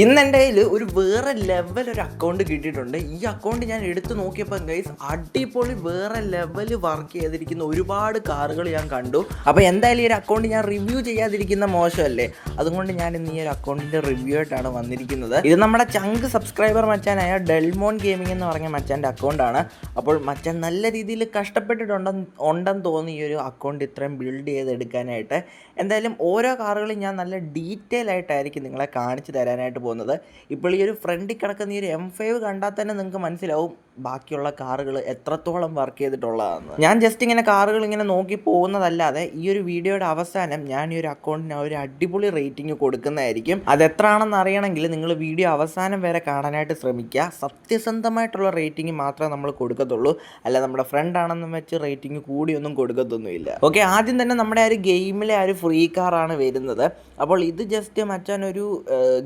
ഇന്ന് എന്റെ കയ്യിൽ ഒരു വേറെ ലെവൽ ഒരു അക്കൗണ്ട് കിട്ടിയിട്ടുണ്ട്. ഈ അക്കൗണ്ട് ഞാൻ എടുത്തു നോക്കിയപ്പോൾ ഗൈസ് അടിപൊളി വേറെ ലെവൽ വർക്ക് ചെയ്തിരിക്കുന്ന ഒരുപാട് കാറുകൾ ഞാൻ കണ്ടു. അപ്പോൾ എന്തായാലും ഈ ഒരു അക്കൗണ്ട് ഞാൻ റിവ്യൂ ചെയ്യാതിരിക്കുന്ന മോശമല്ലേ? അതുകൊണ്ട് ഞാൻ ഇന്ന് ഈ ഒരു അക്കൗണ്ടിന്റെ റിവ്യൂ ആയിട്ടാണ് വന്നിരിക്കുന്നത്. ഇത് നമ്മുടെ ചങ്ക് സബ്സ്ക്രൈബർ മച്ചാനായ ഡെൽമോൺ ഗെയിമിംഗ് എന്ന് പറഞ്ഞ മച്ചാന്റെ അക്കൗണ്ടാണ് അപ്പോൾ മച്ചാൻ നല്ല രീതിയിൽ കഷ്ടപ്പെട്ടിട്ടുണ്ടെന്ന് ഉണ്ടെന്ന് തോന്നി ഈ ഒരു അക്കൗണ്ട് ഇത്രയും ബിൽഡ് ചെയ്തെടുക്കാനായിട്ട് എന്തായാലും ഓരോ കാറുകളും ഞാൻ നല്ല ഡീറ്റെയിൽ ആയിട്ടായിരിക്കും നിങ്ങളെ കാണിച്ചു തരാനായിട്ട് പോകുന്നത്. ഇപ്പോൾ ഈ ഒരു ഫ്രണ്ടിൽ കിടക്കുന്ന ഈ ഒരു എം ഫൈവ് കണ്ടാൽ തന്നെ നിങ്ങൾക്ക് മനസ്സിലാവും ബാക്കിയുള്ള കാറുകൾ എത്രത്തോളം വർക്ക് ചെയ്തിട്ടുള്ളതാണ് ഞാൻ ജസ്റ്റ് ഇങ്ങനെ കാറുകൾ ഇങ്ങനെ നോക്കി പോകുന്നതല്ലാതെ ഈ ഒരു വീഡിയോയുടെ അവസാനം ഞാൻ ഈ ഒരു അക്കൗണ്ടിന് ഒരു അടിപൊളി റേറ്റിംഗ് കൊടുക്കുന്നതായിരിക്കും. അത് എത്രയാണെന്ന് അറിയണമെങ്കിൽ നിങ്ങൾ വീഡിയോ അവസാനം വരെ കാണാനായിട്ട് ശ്രമിക്കുക. സത്യസന്ധമായിട്ടുള്ള റേറ്റിംഗ് മാത്രമേ നമ്മൾ കൊടുക്കത്തുള്ളൂ. അല്ല നമ്മുടെ ഫ്രണ്ട് ആണെന്ന് വെച്ച് റേറ്റിംഗ് കൂടിയൊന്നും കൊടുക്കത്തൊന്നുമില്ല. ഓക്കെ ആദ്യം തന്നെ നമ്മുടെ ആ ഒരു ഗെയിമിലെ ആ ഒരു ഫ്രീ കാറാണ് വരുന്നത്. അപ്പോൾ ഇത് ജസ്റ്റ് മച്ചാൻ ഒരു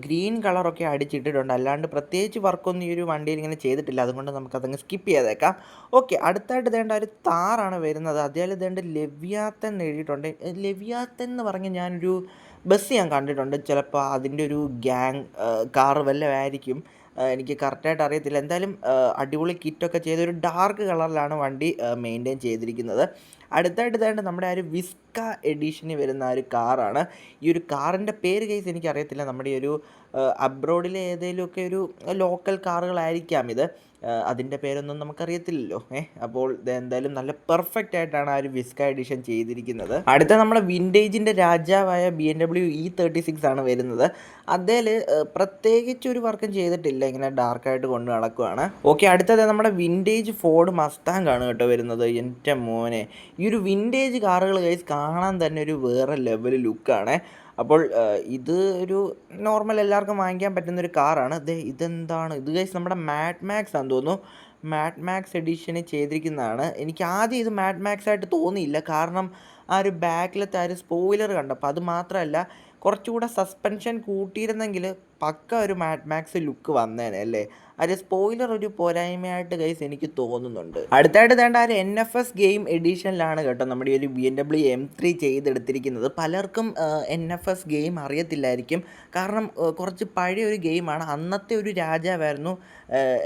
ഗ്രീൻ കളറൊക്കെ അടിച്ചിട്ടിട്ടുണ്ട്. അല്ലാണ്ട് പ്രത്യേകിച്ച് വർക്കൊന്നും ഈ ഒരു വണ്ടിയിൽ ഇങ്ങനെ ചെയ്തിട്ടില്ല. അതുകൊണ്ട് നമുക്കതങ്ങ് സ്കിപ്പ് ചെയ്തേക്കാം. ഓക്കെ അടുത്തായിട്ട് ഇതേണ്ട ഒരു താറാണ് വരുന്നത്. അതേപോലെ ഇതേണ്ട ലെവ്യാത്തൻ എഴുതിയിട്ടുണ്ട്. ലെവ്യാത്തൻ എന്ന് പറഞ്ഞ് ഞാനൊരു ബസ് ഞാൻ കണ്ടിട്ടുണ്ട്. ചിലപ്പോൾ അതിന്റെ ഒരു ഗ്യാങ് കാർ വല്ലതായിരിക്കും എനിക്ക് കറക്റ്റായിട്ട് അറിയത്തില്ല. എന്തായാലും അടിപൊളി കിറ്റൊക്കെ ചെയ്ത ഒരു ഡാർക്ക് കളറിലാണ് വണ്ടി മെയിന്റെയിൻ ചെയ്തിരിക്കുന്നത്. അടുത്തായിട്ട് ഇതായിട്ട് നമ്മുടെ ആ ഒരു വിസ്ക എഡിഷന് വരുന്ന ഒരു കാറാണ് ഈ ഒരു കാറിന്റെ പേര് കേസ് എനിക്കറിയത്തില്ല. നമ്മുടെ ഈ ഒരു അബ്രോഡിലെ ഏതെങ്കിലുമൊക്കെ ഒരു ലോക്കൽ കാറുകളായിരിക്കാം ഇത്. അതിന്റെ പേരൊന്നും നമുക്കറിയത്തില്ലല്ലോ. ഏഹ് അപ്പോൾ എന്തായാലും നല്ല പെർഫെക്റ്റ് ആയിട്ടാണ് ആ ഒരു വിസ്ക എഡിഷൻ ചെയ്തിരിക്കുന്നത്. അടുത്ത നമ്മുടെ വിന്റേജിന്റെ രാജാവായ B M W E thirty six ആണ് വരുന്നത്. അതിൽ പ്രത്യേകിച്ച് ഒരു വർക്കും ചെയ്തിട്ടില്ല. ഇങ്ങനെ ഡാർക്കായിട്ട് കൊണ്ട് നടക്കുവാണ്. ഓക്കെ അടുത്തത് നമ്മുടെ വിന്റേജ് ഫോർഡ് മസ്താങ് ആണ് കേട്ടോ വരുന്നത്. എന്റെ മോനെ. ഈ ഒരു വിന്റേജ് കാറുകൾ കഴിച്ച് കാണാൻ തന്നെ ഒരു വേറെ ലെവൽ ലുക്കാണ് അപ്പോൾ ഇത് ഒരു നോർമൽ എല്ലാവർക്കും വാങ്ങിക്കാൻ പറ്റുന്ന ഒരു കാറാണ്. ദേ ഇതെന്താണ്? ഇത് ഗൈസ് നമ്മുടെ മാഡ് മാക്സ് ആണെന്ന് തോന്നുന്നു. മാഡ് മാക്സ് എഡിഷന് ചെയ്തിരിക്കുന്നതാണ്. എനിക്ക് ആദ്യം ഇത് മാഡ് മാക്സ് ആയിട്ട് തോന്നിയില്ല. കാരണം ആ ഒരു ബാക്കിലത്തെ ആ ഒരു സ്പോയിലർ കണ്ടപ്പോൾ. അത് മാത്രമല്ല കുറച്ചുകൂടെ സസ്പെൻഷൻ കൂട്ടിയിരുന്നെങ്കിൽ പക്ക ഒരു മാറ്റ് മാക്സ് ലുക്ക് വന്നേനെ അല്ലേ? അത് സ്പോയിലർ ഒരു പോരായ്മയായിട്ട് ഗൈസ് എനിക്ക് തോന്നുന്നുണ്ട്. അടുത്തായിട്ട് വേണ്ട ഒരു എൻ എഫ് എസ് ഗെയിം എഡിഷനിലാണ് കേട്ടോ നമ്മുടെ ഒരു B N W M three ചെയ്തെടുത്തിരിക്കുന്നത്. പലർക്കും എൻ എഫ് എസ് ഗെയിം അറിയത്തില്ലായിരിക്കും. കാരണം കുറച്ച് പഴയ ഒരു ഗെയിമാണ് അന്നത്തെ ഒരു രാജാവായിരുന്നു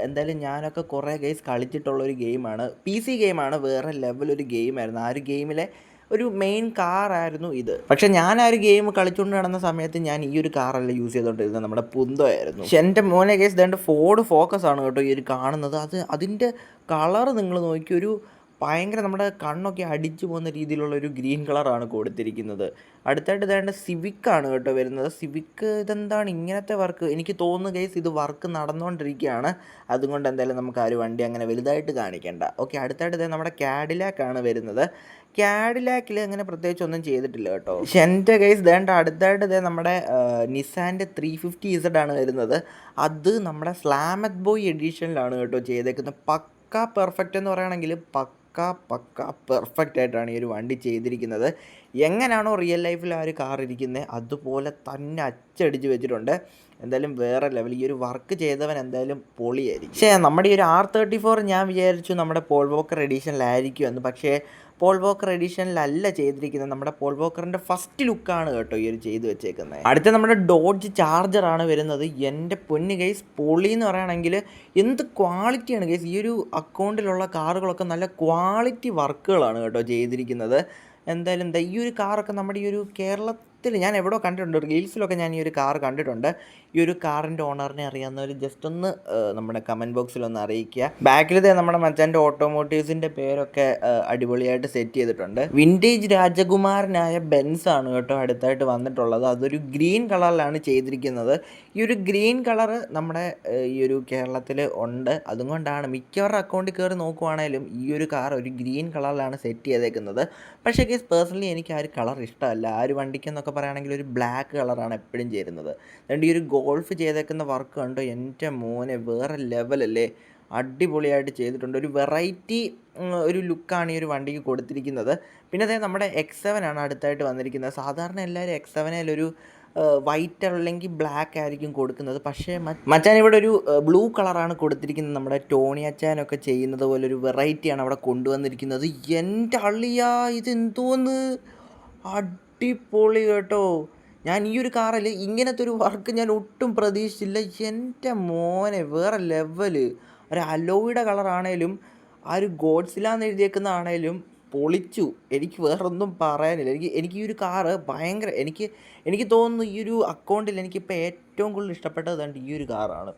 എന്തായാലും ഞാനൊക്കെ കുറേ ഗെയിംസ് കളിച്ചിട്ടുള്ള ഒരു ഗെയിമാണ് പി സി ഗെയിമാണ് വേറെ ലെവൽ ഒരു ഗെയിമായിരുന്നു ആ ഒരു ഗെയിമിലെ ഒരു മെയിൻ കാറായിരുന്നു ഇത്. പക്ഷെ ഞാൻ ആ ഒരു ഗെയിം കളിച്ചുകൊണ്ട് നടന്ന സമയത്ത് ഞാൻ ഈ ഒരു കാറല്ല യൂസ് ചെയ്തുകൊണ്ടിരുന്നത് നമ്മുടെ പുന്തമായിരുന്നു പക്ഷെ എന്റെ മോനെ കേസ് ഇതേണ്ട ഫോർഡ് ഫോക്കസ് ആണ് കേട്ടോ ഈ ഒരു കാണുന്നത്. അത് അതിന്റെ കളർ നിങ്ങൾ നോക്കി ഒരു ഭയങ്കര നമ്മുടെ കണ്ണൊക്കെ അടിച്ചു പോകുന്ന രീതിയിലുള്ള ഒരു ഗ്രീൻ കളറാണ് കൊടുത്തിരിക്കുന്നത്. അടുത്തായിട്ട് ഇതേണ്ട സിവിക് ആണ് കേട്ടോ വരുന്നത്. സിവിക്ക് ഇതെന്താണ് ഇങ്ങനത്തെ വർക്ക്? എനിക്ക് തോന്നുന്നു കേസ് ഇത് വർക്ക് നടന്നുകൊണ്ടിരിക്കുകയാണ് അതുകൊണ്ട് എന്തായാലും നമുക്ക് ആ ഒരു വണ്ടി അങ്ങനെ വലുതായിട്ട് കാണിക്കേണ്ട. ഓക്കെ അടുത്തായിട്ട് ഇതേ നമ്മുടെ കാഡിലാക്ക് ആണ് വരുന്നത്. കാഡിലാക്കിൽ അങ്ങനെ പ്രത്യേകിച്ച് ഒന്നും ചെയ്തിട്ടില്ല കേട്ടോ. ഷെന്റെ കേസ് ദേണ്ട അടുത്തായിട്ട് ഇതേ നമ്മുടെ നിസാന്റെ ത്രീ ഫിഫ്റ്റി ഇസഡ് ആണ് വരുന്നത്. അത് നമ്മുടെ സ്ലാമത് ബോയ് എഡിഷനിലാണ് കേട്ടോ ചെയ്തേക്കുന്നത്. പക്ക പെർഫെക്റ്റ് എന്ന് പറയുകയാണെങ്കിൽ പക്ക പക്ക പെർഫെക്റ്റ് ആയിട്ടാണ് ഈ ഒരു വണ്ടി ചെയ്തിരിക്കുന്നത്. എങ്ങനെയാണോ റിയൽ ലൈഫിൽ ആ ഒരു കാർ ഇരിക്കുന്നത് അതുപോലെ തന്നെ അച്ചടിച്ച് വെച്ചിട്ടുണ്ട്. എന്തായാലും വേറെ ലെവൽ ഈ ഒരു വർക്ക് ചെയ്തവൻ എന്തായാലും പൊളിയായിരിക്കും. പക്ഷേ നമ്മുടെ ഈ ഒരു ആർ തേർട്ടി ഫോർ ഞാൻ വിചാരിച്ചു നമ്മുടെ പോൾ വോക്കർ എഡീഷനിലായിരിക്കും എന്ന്. പക്ഷേ പോൾ വോക്കർ എഡീഷനിലല്ല ചെയ്തിരിക്കുന്നത്. നമ്മുടെ പോൾ വോക്കറിന്റെ ഫസ്റ്റ് ലുക്കാണ് കേട്ടോ ഈ ഒരു ചെയ്തു വെച്ചേക്കുന്നത് അടുത്ത നമ്മുടെ ഡോഡ്ജ് ചാർജറാണ് വരുന്നത്. എന്റെ പൊന്ന് ഗൈസ് പൊളി എന്ന് പറയുകയാണെങ്കിൽ എന്ത് ക്വാളിറ്റിയാണ് ഗൈസ് ഈ ഒരു അക്കൗണ്ടിലുള്ള കാറുകളൊക്കെ നല്ല ക്വാളിറ്റി വർക്കുകളാണ് കേട്ടോ ചെയ്തിരിക്കുന്നത്. എന്തായാലും ദാ ഈ ഒരു കാറൊക്കെ നമ്മുടെ ഈ ഒരു കേരളത്തിൽ ഞാൻ എവിടെയോ കണ്ടിട്ടുണ്ട്. റീൽസിലൊക്കെ ഞാൻ ഈ ഒരു കാർ കണ്ടിട്ടുണ്ട്. ഈ ഒരു കാറിന്റെ ഓണറിനെ അറിയാവുന്നവർ ജസ്റ്റ് ഒന്ന് നമ്മുടെ കമന്റ് ബോക്സിൽ ഒന്ന് അറിയിക്കുക. ബാക്കിലത്തെ നമ്മുടെ മച്ചാന്റെ ഓട്ടോമോട്ടീവ്സിന്റെ പേരൊക്കെ അടിപൊളിയായിട്ട് സെറ്റ് ചെയ്തിട്ടുണ്ട്. വിന്റേജ് രാജകുമാരനായ ബെൻസ് ആണ് കേട്ടോ അടുത്തായിട്ട് വന്നിട്ടുള്ളത്. അതൊരു ഗ്രീൻ കളറിലാണ് ചെയ്തിരിക്കുന്നത്. ഈ ഒരു ഗ്രീൻ കളർ നമ്മുടെ ഈ ഒരു കേരളത്തിൽ ഉണ്ട്. അതുകൊണ്ടാണ് മിക്കവരുടെ അക്കൗണ്ടിൽ കയറി നോക്കുവാണേലും ഈ ഒരു കാർ ഒരു ഗ്രീൻ കളറിലാണ് സെറ്റ് ചെയ്തേക്കുന്നത്. പക്ഷേ കേസ് പേഴ്സണലി എനിക്ക് ആ ഒരു കളർ ഇഷ്ടമല്ല. ആ ഒരു വണ്ടിക്ക് എന്നൊക്കെ പറയുകയാണെങ്കിൽ ഒരു ബ്ലാക്ക് കളറാണ് എപ്പോഴും ചേരുന്നത്. അതുകൊണ്ട് ഈ ഒരു ഗോൾഫ് ചെയ്തേക്കുന്ന വർക്ക് കണ്ടോ? എന്റെ മോനെ വേറെ ലെവലല്ലേ അടിപൊളിയായിട്ട് ചെയ്തിട്ടുണ്ട്. ഒരു വെറൈറ്റി ഒരു ലുക്കാണ് ഈ ഒരു വണ്ടിക്ക് കൊടുത്തിരിക്കുന്നത്. പിന്നെ അതായത് നമ്മുടെ എക്സ് സെവൻ ആണ് അടുത്തായിട്ട് വന്നിരിക്കുന്നത്. സാധാരണ എല്ലാവരും എക്സ് ഒരു വൈറ്റ് അല്ലെങ്കിൽ ബ്ലാക്ക് ആയിരിക്കും കൊടുക്കുന്നത്. പക്ഷേ മച്ചാൻ ഇവിടെ ഒരു ബ്ലൂ കളറാണ് കൊടുത്തിരിക്കുന്നത്. നമ്മുടെ ടോണി അച്ചാനൊക്കെ ചെയ്യുന്നത് പോലെ ഒരു വെറൈറ്റിയാണ് അവിടെ കൊണ്ടുവന്നിരിക്കുന്നത്. എന്റെ അള്ളിയാ ഇത് എന്തോന്ന് അടിപൊളി കേട്ടോ. ഞാൻ ഈ ഒരു കാറിൽ ഇങ്ങനത്തെ ഒരു വർക്ക് ഞാൻ ഒട്ടും പ്രതീക്ഷിച്ചില്ല. എന്റെ മോനെ വേറെ ലെവൽ ഒരു അലോയുടെ കളറാണേലും ആ ഒരു ഗോഡ്സിലാന്ന് എഴുതിയേക്കുന്നതാണേലും പൊളിച്ചു. എനിക്ക് വേറൊന്നും പറയാനില്ല. എനിക്ക് എനിക്ക് ഈ ഒരു കാറ് ഭയങ്കര എനിക്ക് എനിക്ക് തോന്നുന്നു ഈ ഒരു അക്കൗണ്ടിൽ എനിക്കിപ്പോൾ ഏറ്റവും കൂടുതൽ ഇഷ്ടപ്പെട്ടത് ഈ ഒരു കാറാണ്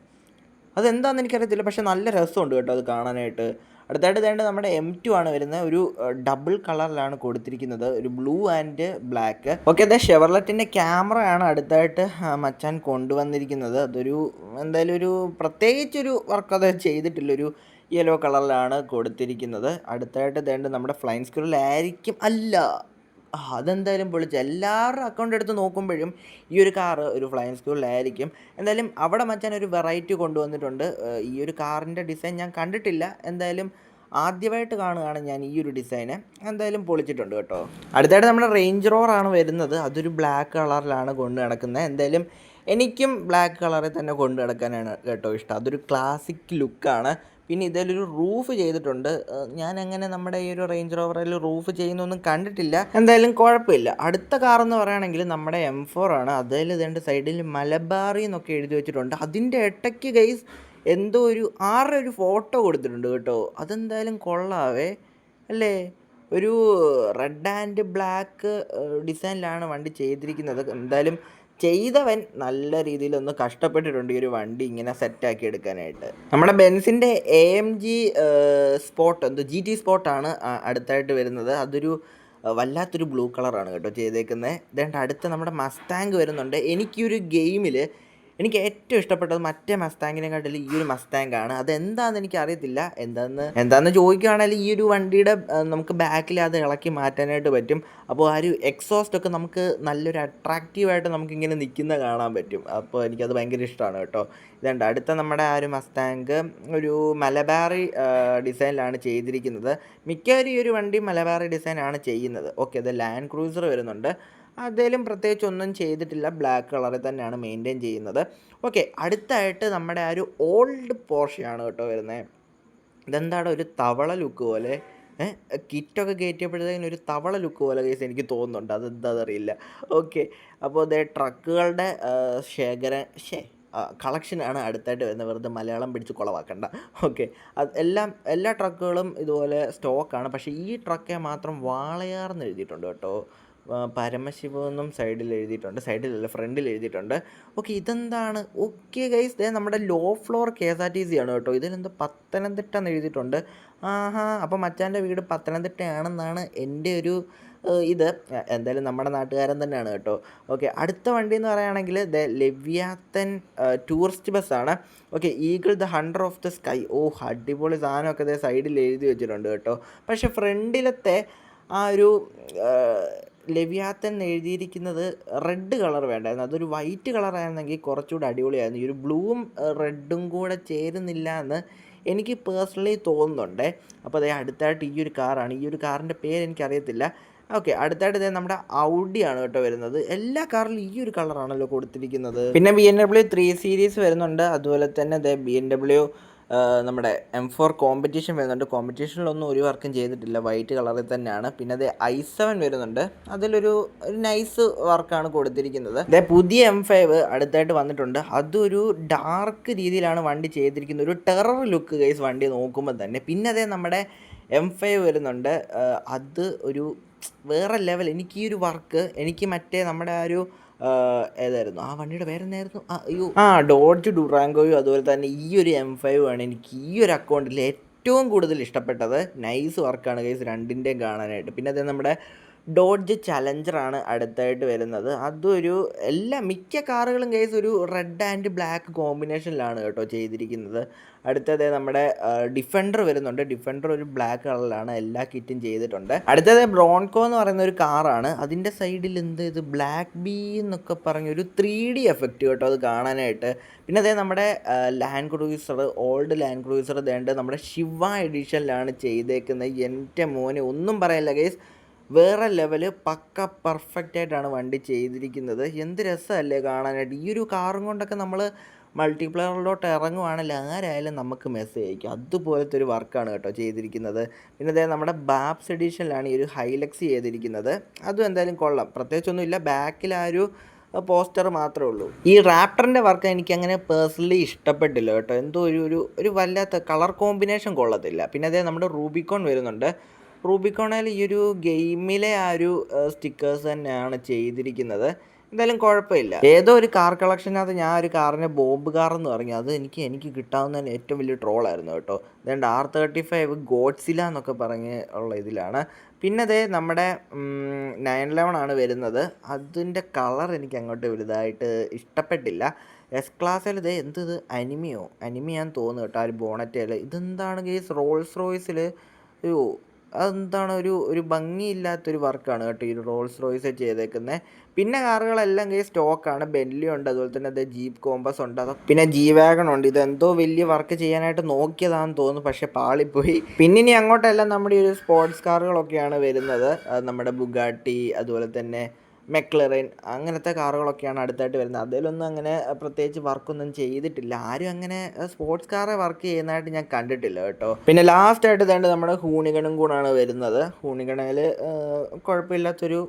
അതെന്താണെന്ന് എനിക്കറിയത്തില്ല. പക്ഷേ നല്ല രസമുണ്ട് കേട്ടോ അത് കാണാനായിട്ട്. അടുത്തായിട്ട് വേണ്ട നമ്മുടെ എം ടു ആണ് വരുന്നത്. ഒരു ഡബിൾ കളറിലാണ് കൊടുത്തിരിക്കുന്നത്. ഒരു ബ്ലൂ ആൻഡ് ബ്ലാക്ക് ഓക്കെ അതെ ഷെവർലെറ്റിന്റെ ക്യാമറയാണ് അടുത്തായിട്ട് മച്ചാൻ കൊണ്ടുവന്നിരിക്കുന്നത്. അതൊരു എന്തായാലും ഒരു പ്രത്യേകിച്ചൊരു വർക്ക് അത് ചെയ്തിട്ടില്ല ഒരു യെല്ലോ കളറിലാണ് കൊടുത്തിരിക്കുന്നത്. അടുത്തായിട്ട് വേണ്ട നമ്മുടെ ഫ്ലൈൻ സ്ക്രൂലായിരിക്കും അല്ല. അതെന്തായാലും പൊളിച്ച് എല്ലാവരുടെ അക്കൗണ്ട് എടുത്ത് നോക്കുമ്പോഴും ഈ ഒരു കാറ് ഒരു ഫ്ലയിങ് സ്കൂളിലായിരിക്കും എന്തായാലും അവിടെ മച്ചാൻ ഒരു വെറൈറ്റി കൊണ്ടുവന്നിട്ടുണ്ട്. ഈ ഒരു കാറിന്റെ ഡിസൈൻ ഞാൻ കണ്ടിട്ടില്ല. എന്തായാലും ആദ്യമായിട്ട് കാണുകയാണ് ഞാൻ ഈ ഒരു ഡിസൈന് എന്തായാലും പൊളിച്ചിട്ടുണ്ട് കേട്ടോ. അടുത്തായിട്ട് നമ്മുടെ റേഞ്ച് റോറാണ് വരുന്നത്. അതൊരു ബ്ലാക്ക് കളറിലാണ് കൊണ്ട് നടക്കുന്നത്. എന്തായാലും എനിക്കും ബ്ലാക്ക് കളറിൽ തന്നെ കൊണ്ട് നടക്കാനാണ് കേട്ടോ ഇഷ്ടം. അതൊരു ക്ലാസിക് ലുക്കാണ് പിന്നെ ഇതിലൊരു റൂഫ് ചെയ്തിട്ടുണ്ട്. ഞാൻ അങ്ങനെ നമ്മുടെ ഈ ഒരു റേഞ്ച് റോവറിൽ റൂഫ് ചെയ്യുന്നൊന്നും കണ്ടിട്ടില്ല. എന്തായാലും കുഴപ്പമില്ല. അടുത്ത കാർ എന്ന് പറയുകയാണെങ്കിൽ നമ്മുടെ എം ഫോർ ആണ്. അതിൽ ഇതേണ്ട സൈഡിൽ മലബാറി എന്നൊക്കെ എഴുതി വെച്ചിട്ടുണ്ട്. അതിന്റെ ഇടയ്ക്ക് ഗൈസ് എന്തോ ഒരു ആരുടെ ഒരു ഫോട്ടോ കൊടുത്തിട്ടുണ്ട് കേട്ടോ. അതെന്തായാലും കൊള്ളാവേ. അല്ലേ? ഒരു റെഡ് ആൻഡ് ബ്ലാക്ക് ഡിസൈനിലാണ് വണ്ടി ചെയ്തിരിക്കുന്നത്. എന്തായാലും ചെയ്തവൻ നല്ല രീതിയിലൊന്ന് കഷ്ടപ്പെട്ടിട്ടുണ്ട് ഈ ഒരു വണ്ടി ഇങ്ങനെ സെറ്റാക്കി എടുക്കാനായിട്ട്. നമ്മുടെ ബെൻസിന്റെ എ എം ജി സ്പോട്ട് എന്തോ ജി ടി സ്പോട്ടാണ് അടുത്തായിട്ട് വരുന്നത്. അതൊരു വല്ലാത്തൊരു ബ്ലൂ കളറാണ് കേട്ടോ ചെയ്തേക്കുന്നത് ഇതേണ്ട അടുത്ത നമ്മുടെ മസ്റ്റാങ്ക് വരുന്നുണ്ട്. എനിക്കൊരു ഗെയിമിൽ എനിക്ക് ഏറ്റവും ഇഷ്ടപ്പെട്ടത് മറ്റേ മസ്താങ്കിനെക്കാട്ടിൽ ഈ ഒരു മസ്താങ്ക് ആണ് അതെന്താണെന്ന് എനിക്ക് അറിയത്തില്ല എന്താന്ന് എന്താന്ന് ചോദിക്കുകയാണെങ്കിൽ ഈ ഒരു വണ്ടിയുടെ നമുക്ക് ബാക്കിൽ അത് ഇളക്കി മാറ്റാനായിട്ട് പറ്റും. അപ്പോൾ ആ ഒരു എക്സോസ്റ്റ് ഒക്കെ നമുക്ക് നല്ലൊരു അട്രാക്റ്റീവായിട്ട് നമുക്കിങ്ങനെ നിൽക്കുന്ന കാണാൻ പറ്റും. അപ്പോൾ എനിക്കത് ഭയങ്കര ഇഷ്ടമാണ് കേട്ടോ. ഇതുണ്ട് അടുത്ത നമ്മുടെ ആ ഒരു മസ്താങ്ക് ഒരു മലബാറി ഡിസൈനിലാണ് ചെയ്തിരിക്കുന്നത്. മിക്കവരും ഈ ഒരു വണ്ടി മലബാറി ഡിസൈനാണ് ചെയ്യുന്നത്. ഓക്കെ അത് ലാൻഡ് ക്രൂസർ വരുന്നുണ്ട്. അതേലും പ്രത്യേകിച്ച് ഒന്നും ചെയ്തിട്ടില്ല. ബ്ലാക്ക് കളറിൽ തന്നെയാണ് മെയിന്റെയിൻ ചെയ്യുന്നത്. ഓക്കെ അടുത്തായിട്ട് നമ്മുടെ ആ ഒരു ഓൾഡ് പോർഷയാണ് കേട്ടോ വരുന്നത് ഇതെന്താണ് ഒരു തവള ലുക്ക് പോലെ? കിറ്റൊക്കെ കയറ്റിയപ്പോഴത്തേക്കും ഒരു തവള ലുക്ക് പോലെ കേസ് എനിക്ക് തോന്നുന്നുണ്ട്. അതെന്താണെന്നറിയില്ല ഓക്കെ അപ്പോൾ അതേ ട്രക്കുകളുടെ ശേഖര ഷേ കളക്ഷനാണ് അടുത്തായിട്ട് വരുന്നത്. വെറുതെ മലയാളം പിടിച്ച് കുളവാക്കണ്ട. ഓക്കെ അത് എല്ലാം എല്ലാ ട്രക്കുകളും ഇതുപോലെ സ്റ്റോക്കാണ് പക്ഷേ ഈ ട്രക്കെ മാത്രം വാളയാർന്ന് എഴുതിയിട്ടുണ്ട് കേട്ടോ. ആ, പരമശിവം എന്നും സൈഡിൽ എഴുതിയിട്ടുണ്ട് സൈഡിലല്ല ഫ്രണ്ടിൽ എഴുതിയിട്ടുണ്ട്. ഓക്കെ ഇതെന്താണ്? ഓക്കെ ഗൈസ് ദേ നമ്മുടെ low floor K S R T C ആണ് കേട്ടോ. ഇതിലെന്തോ പത്തനംതിട്ട എന്ന് എഴുതിയിട്ടുണ്ട്. ആഹാ അപ്പം മച്ചാന്റെ വീട് പത്തനംതിട്ടയാണെന്നാണ് എന്റെ ഒരു ഇത്. എന്തായാലും നമ്മുടെ നാട്ടുകാരൻ തന്നെയാണ് കേട്ടോ. ഓക്കെ അടുത്ത വണ്ടി എന്ന് പറയുകയാണെങ്കിൽ ദ ലെവ്യാത്തൻ ടൂറിസ്റ്റ് ബസ്സാണ് okay eagle the hunter of the sky ഓ അടിപൊളി സാധനമൊക്കെ ദേ സൈഡിൽ എഴുതി വെച്ചിട്ടുണ്ട് കേട്ടോ. പക്ഷേ ഫ്രണ്ടിലത്തെ ആ ഒരു ലെവ്യാത്തൻ എഴുതിയിരിക്കുന്നത് റെഡ് കളർ വേണ്ടായിരുന്നു. അതൊരു വൈറ്റ് കളറായിരുന്നെങ്കിൽ കുറച്ചുകൂടെ അടിപൊളിയായിരുന്നു. ഈ ഒരു ബ്ലൂവും റെഡും കൂടെ ചേരുന്നില്ല എന്ന് എനിക്ക് പേഴ്സണലി തോന്നുന്നുണ്ട്. അപ്പോൾ അതേ അടുത്തായിട്ട് ഈ ഒരു കാറാണ് ഈ ഒരു കാറിന്റെ പേര് എനിക്കറിയത്തില്ല. ഓക്കെ അടുത്തായിട്ട് ഇതേ നമ്മുടെ ഔഡിയാണ് കേട്ടോ വരുന്നത്. എല്ലാ കാറിലും ഈ ഒരു കളറാണല്ലോ കൊടുത്തിരിക്കുന്നത്. പിന്നെ B M W three series വരുന്നുണ്ട്. അതുപോലെ തന്നെ ദേ ബി എൻ ഡബ്ല്യു നമ്മുടെ എം ഫോർ കോമ്പറ്റീഷൻ വരുന്നുണ്ട്. കോമ്പറ്റീഷനിലൊന്നും ഒരു വർക്കും ചെയ്തിട്ടില്ല. വൈറ്റ് കളറിൽ തന്നെയാണ്. പിന്നെ അത് ഐ സെവൻ വരുന്നുണ്ട്. അതിലൊരു ഒരു നൈസ് വർക്കാണ് കൊടുത്തിരിക്കുന്നത്. അതേ പുതിയ എം ഫൈവ് അടുത്തായിട്ട് വന്നിട്ടുണ്ട്. അതൊരു ഡാർക്ക് രീതിയിലാണ് വണ്ടി ചെയ്തിരിക്കുന്നത്. ഒരു ടെറർ ലുക്ക് ഗൈസ് വണ്ടി നോക്കുമ്പോൾ തന്നെ. പിന്നെ അതേ നമ്മുടെ എം ഫൈവ് വരുന്നുണ്ട്. അത് ഒരു വേറെ ലെവൽ എനിക്ക് ഈ ഒരു വർക്ക് എനിക്ക് മറ്റേ നമ്മുടെ ആ ഒരു ഏതായിരുന്നു? ആ വണ്ടിയുടെ പേരെന്നായിരുന്നു? അയ്യോ. ആ ഡോഡ്ജ് ഡുറാങ്കോയും അതുപോലെ തന്നെ ഈ ഒരു എം ഫൈവ് ആണ് എനിക്ക് ഈ ഒരു അക്കൗണ്ടിൽ ഏറ്റവും കൂടുതൽ ഇഷ്ടപ്പെട്ടത്. നൈസ് വർക്കാണ് ഗൈസ് രണ്ടിന്റെയും കാണാനായിട്ട്. പിന്നെ അതേ നമ്മുടെ ഡോഡ്ജ് ചലഞ്ചറാണ് അടുത്തായിട്ട് വരുന്നത്. അതൊരു എല്ലാ മിക്ക കാറുകളും കേസ് ഒരു റെഡ് ആൻഡ് ബ്ലാക്ക് കോമ്പിനേഷനിലാണ് കേട്ടോ ചെയ്തിരിക്കുന്നത്. അടുത്തത് നമ്മുടെ ഡിഫൻഡർ വരുന്നുണ്ട്. ഡിഫൻഡർ ഒരു ബ്ലാക്ക് കളറിലാണ് എല്ലാ കിറ്റും ചെയ്തിട്ടുണ്ട്. അടുത്തത് ബ്രോൺകോ എന്ന് പറയുന്ന ഒരു കാറാണ്. അതിന്റെ സൈഡിൽ എന്ത്? ഇത് ബ്ലാക്ക് ബീ എന്നൊക്കെ പറഞ്ഞ ഒരു ത്രീ ഡി എഫക്റ്റ് കേട്ടോ അത് കാണാനായിട്ട്. പിന്നെ അതേ നമ്മുടെ Land Cruiser old Land Cruiser ദേണ്ട് നമ്മുടെ ശിവ എഡിഷനിലാണ് ചെയ്തേക്കുന്നത്. എന്റെ മോനെ ഒന്നും പറയല്ല ഗൈസ് വേറെ ലെവൽ പക്ക പെർഫെക്റ്റ് ആയിട്ടാണ് വണ്ടി ചെയ്തിരിക്കുന്നത്. എന്ത് രസമല്ലേ കാണാനായിട്ട്. ഈ ഒരു കാറും കൊണ്ടൊക്കെ നമ്മൾ മൾട്ടിപ്ലെയറിലോട്ട് ഇറങ്ങുവാണെങ്കിൽ ആരായാലും നമുക്ക് മെസ്സേജ് അയക്കും. അതുപോലത്തെ ഒരു വർക്കാണ് കേട്ടോ ചെയ്തിരിക്കുന്നത്. പിന്നെ അതായത് നമ്മുടെ ബാപ്സ് എഡീഷനിലാണ് ഈ ഒരു ഹൈലക്സ് ചെയ്തിരിക്കുന്നത്. അതും എന്തായാലും കൊള്ളാം. പ്രത്യേകിച്ചൊന്നുമില്ല ബാക്കിൽ ആ ഒരു പോസ്റ്റർ മാത്രമേ ഉള്ളൂ. ഈ റാപ്റ്ററിന്റെ വർക്ക് എനിക്ക് അങ്ങനെ പേഴ്സണലി ഇഷ്ടപ്പെട്ടില്ല കേട്ടോ. എന്തോ ഒരു ഒരു ഒരു വല്ലാത്ത കളർ കോമ്പിനേഷൻ കൊള്ളത്തില്ല. പിന്നെ അതേ നമ്മുടെ റൂബിക്കോൺ വരുന്നുണ്ട്. റൂബിക്കോണിൽ ഈ ഒരു ഗെയിമിലെ ആ ഒരു സ്റ്റിക്കേഴ്സ് തന്നെയാണ് ചെയ്തിരിക്കുന്നത്. എന്തായാലും കുഴപ്പമില്ല. ഏതോ ഒരു കാർ കളക്ഷനകത്ത് ഞാൻ ഒരു കാറിനെ ബോംബ് കാർ എന്ന് പറഞ്ഞു. അത് എനിക്ക് എനിക്ക് കിട്ടാവുന്ന ഏറ്റവും വലിയ ട്രോളായിരുന്നു കേട്ടോ. അതുകൊണ്ട് ആർ തേർട്ടി ഫൈവ് ഗോഡ്സില എന്നൊക്കെ പറഞ്ഞ് ഉള്ള ഇതിലാണ്. പിന്നെ അതേ നമ്മുടെ നയൻ ലെവൻ ആണ് വരുന്നത്. അതിന്റെ കളർ എനിക്ക് അങ്ങോട്ട് വലുതായിട്ട് ഇഷ്ടപ്പെട്ടില്ല. എസ് ക്ലാസ്സിൽ ഇത് എന്ത് ഇത്? അനിമിയോ? അനിമിയാന്ന് തോന്നുന്നു കേട്ടോ ആ ഒരു ബോണറ്റേൽ ഇതെന്താണ് കേസ് റോൾസ് റോയ്സിൽ ഒരു അതെന്താണ് ഒരു ഒരു ഭംഗിയില്ലാത്തൊരു വർക്കാണ് കേട്ടോ ഈ റോൾസ് റോയ്സ് ചെയ്തേക്കുന്നത് പിന്നെ കാറുകളെല്ലാം കൈ സ്റ്റോക്കാണ്. ബെൻലി ഉണ്ട് അതുപോലെ തന്നെ അത് ജീപ്പ് കോമ്പസ് ഉണ്ട് അത് പിന്നെ ജി വാഗൺ ഉണ്ട്. ഇതെന്തോ വലിയ വർക്ക് ചെയ്യാനായിട്ട് നോക്കിയതാണെന്ന് തോന്നുന്നു പക്ഷെ പാളിപ്പോയി. പിന്നെ ഇനി അങ്ങോട്ടെല്ലാം നമ്മുടെ ഈ ഒരു സ്പോർട്സ് കാറുകളൊക്കെയാണ് വരുന്നത്. നമ്മുടെ ബുഗാട്ടി അതുപോലെ തന്നെ മെക്ലറിൻ അങ്ങനത്തെ കാറുകളൊക്കെയാണ് അടുത്തായിട്ട് വരുന്നത്. അതിലൊന്നും അങ്ങനെ പ്രത്യേകിച്ച് വർക്കൊന്നും ചെയ്തിട്ടില്ല. ആരും അങ്ങനെ സ്പോർട്സ് കാറെ വർക്ക് ചെയ്യുന്നതായിട്ട് ഞാൻ കണ്ടിട്ടില്ല കേട്ടോ. പിന്നെ ലാസ്റ്റ് ആയിട്ട് ഇതേണ്ട നമ്മുടെ ഹൂണിഗണും കൂടാണ് വരുന്നത്. ഹൂണിഗണയിൽ കുഴപ്പമില്ലാത്തൊരു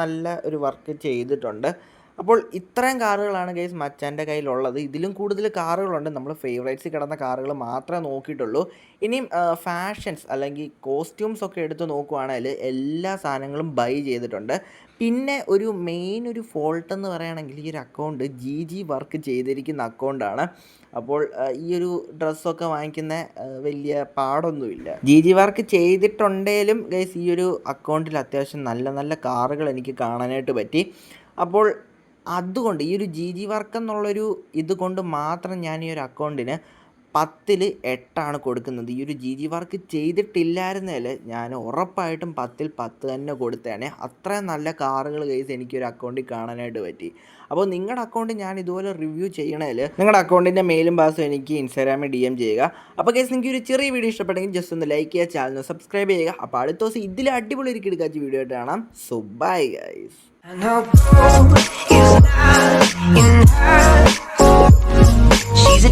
നല്ല ഒരു വർക്ക് ചെയ്തിട്ടുണ്ട്. അപ്പോൾ ഇത്രയും കാറുകളാണ് ഗൈസ് മച്ചാന്റെ കയ്യിലുള്ളത്. ഇതിലും കൂടുതൽ കാറുകളുണ്ട്. നമ്മൾ ഫേവറേറ്റ്സിൽ കിടന്ന കാറുകൾ മാത്രമേ നോക്കിയിട്ടുള്ളൂ. ഇനിയും ഫാഷൻസ് അല്ലെങ്കിൽ കോസ്റ്റ്യൂംസ് ഒക്കെ എടുത്ത് നോക്കുവാണെങ്കിൽ എല്ലാ സാധനങ്ങളും ബൈ ചെയ്തിട്ടുണ്ട്. പിന്നെ ഒരു മെയിൻ ഒരു ഫോൾട്ട് എന്ന് പറയുകയാണെങ്കിൽ ഈ ഒരു അക്കൗണ്ട് ജി ജി വർക്ക് ചെയ്തിരിക്കുന്ന അക്കൗണ്ടാണ് അപ്പോൾ ഈ ഒരു ഡ്രസ്സൊക്കെ വാങ്ങിക്കുന്ന വലിയ പാടൊന്നുമില്ല. ജി ജി വർക്ക് ചെയ്തിട്ടുണ്ടെങ്കിലും ഗൈസ് ഈ ഒരു അക്കൗണ്ടിൽ അത്യാവശ്യം നല്ല നല്ല കാറുകൾ എനിക്ക് കാണാനായിട്ട് പറ്റി. അപ്പോൾ അതുകൊണ്ട് ഈ ഒരു ജി ജി വർക്ക് എന്നുള്ളൊരു ഇതുകൊണ്ട് മാത്രം ഞാൻ ഈ ഒരു അക്കൗണ്ടിന് പത്തിൽ എട്ടാണ് കൊടുക്കുന്നത്. ഈ ഒരു ജി ജി വർക്ക് ചെയ്തിട്ടില്ലായിരുന്നേൽ ഞാൻ ഉറപ്പായിട്ടും പത്തിൽ പത്ത് തന്നെ കൊടുത്തേനെ. അത്രയും നല്ല കാറുകൾ കേസ് എനിക്കൊരു അക്കൗണ്ടിൽ കാണാനായിട്ട് പറ്റി. അപ്പോൾ നിങ്ങളുടെ അക്കൗണ്ട് ഞാൻ ഇതുപോലെ റിവ്യൂ ചെയ്യണേൽ നിങ്ങളുടെ അക്കൗണ്ടിന്റെ മെയിലും പാസും എനിക്ക് ഇൻസ്റ്റാഗ്രാമിൽ ഡി എം ചെയ്യുക. അപ്പോൾ കേസ് നിങ്ങൾക്ക് ഒരു ചെറിയ വീഡിയോ ഇഷ്ടപ്പെട്ടെങ്കിൽ ജസ്റ്റ് ഒന്ന് ലൈക്ക് ചെയ്യുക ചാനൽ സബ്സ്ക്രൈബ് ചെയ്യുക. അപ്പോൾ അടുത്ത ദിവസം ഇതിൽ അടിപൊളി ഒരു കിടക്കാച്ച വീഡിയോ ആയിട്ട് കാണാം. So bye guys She's a